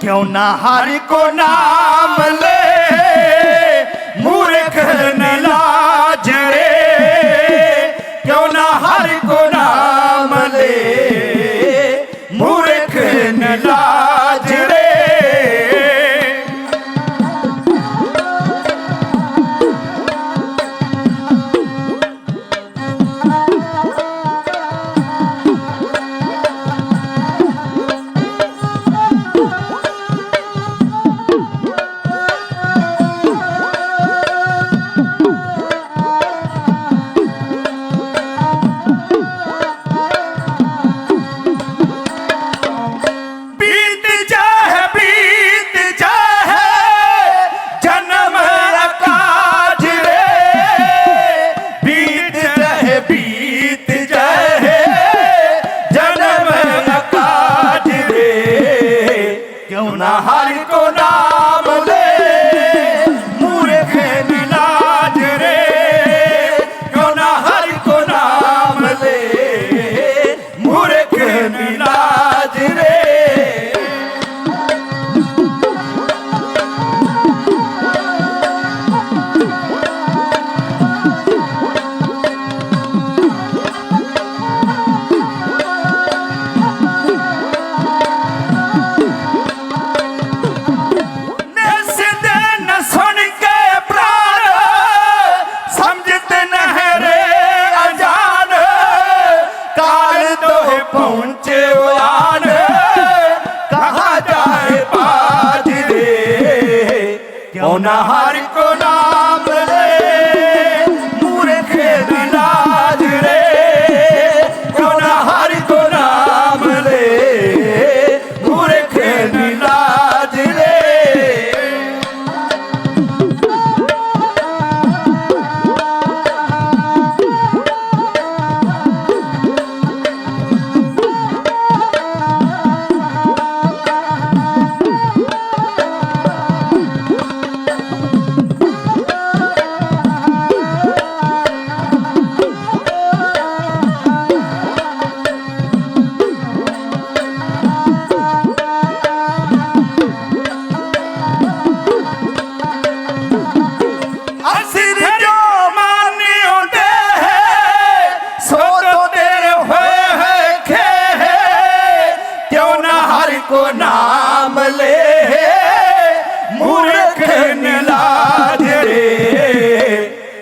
ਕਿਉਂ ਨਾ ਹਰ ਕੋ ਨਾਮ ਲੈ ਮੂਰਖ ਨ पहुंचे आने कहा जाए बाजरे क्यों नहा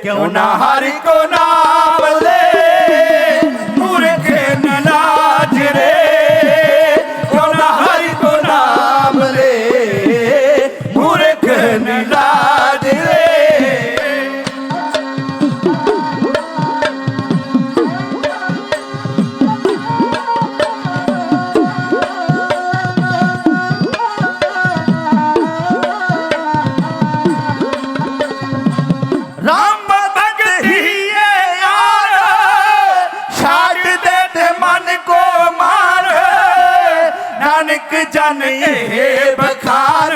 কেউ না হারি কোনা मालिक जन हे बखार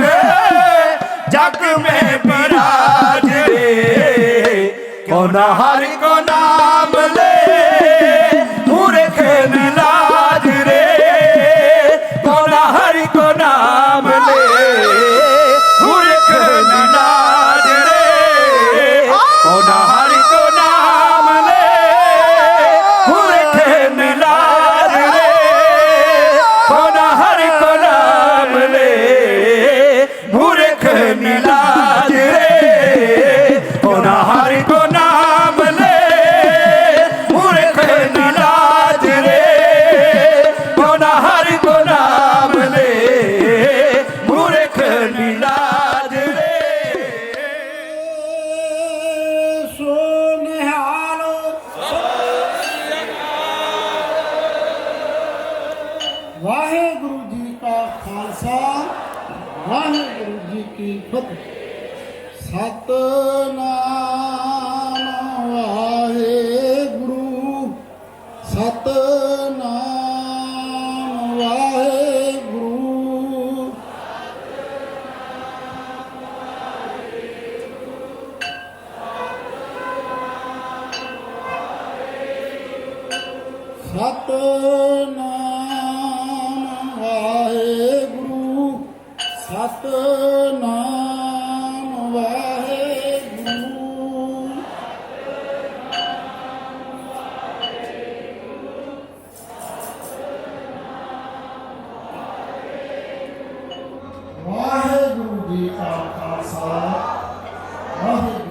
जग में विराज रे कौन हर को ਬਿਨਾ ਵਾਹਿਗੁਰੂ ਜੀ ਕਾ ਖਾਲਸਾ ਵਾਹਿਗੁਰੂ ਜੀ ਕੀ ਫਤਿਹ। ਸਤਨਾਮ ਸਤਨਾਮ ਵਾਹਿਗੁਰੂ ਸਤਨਾਮ ਵਾਹਿਗੁਰੂ। ਵਾਹਿਗੁਰੂ ਜੀ ਕਾ ਖਾਲਸਾ ਵਾਹਿਗੁਰੂ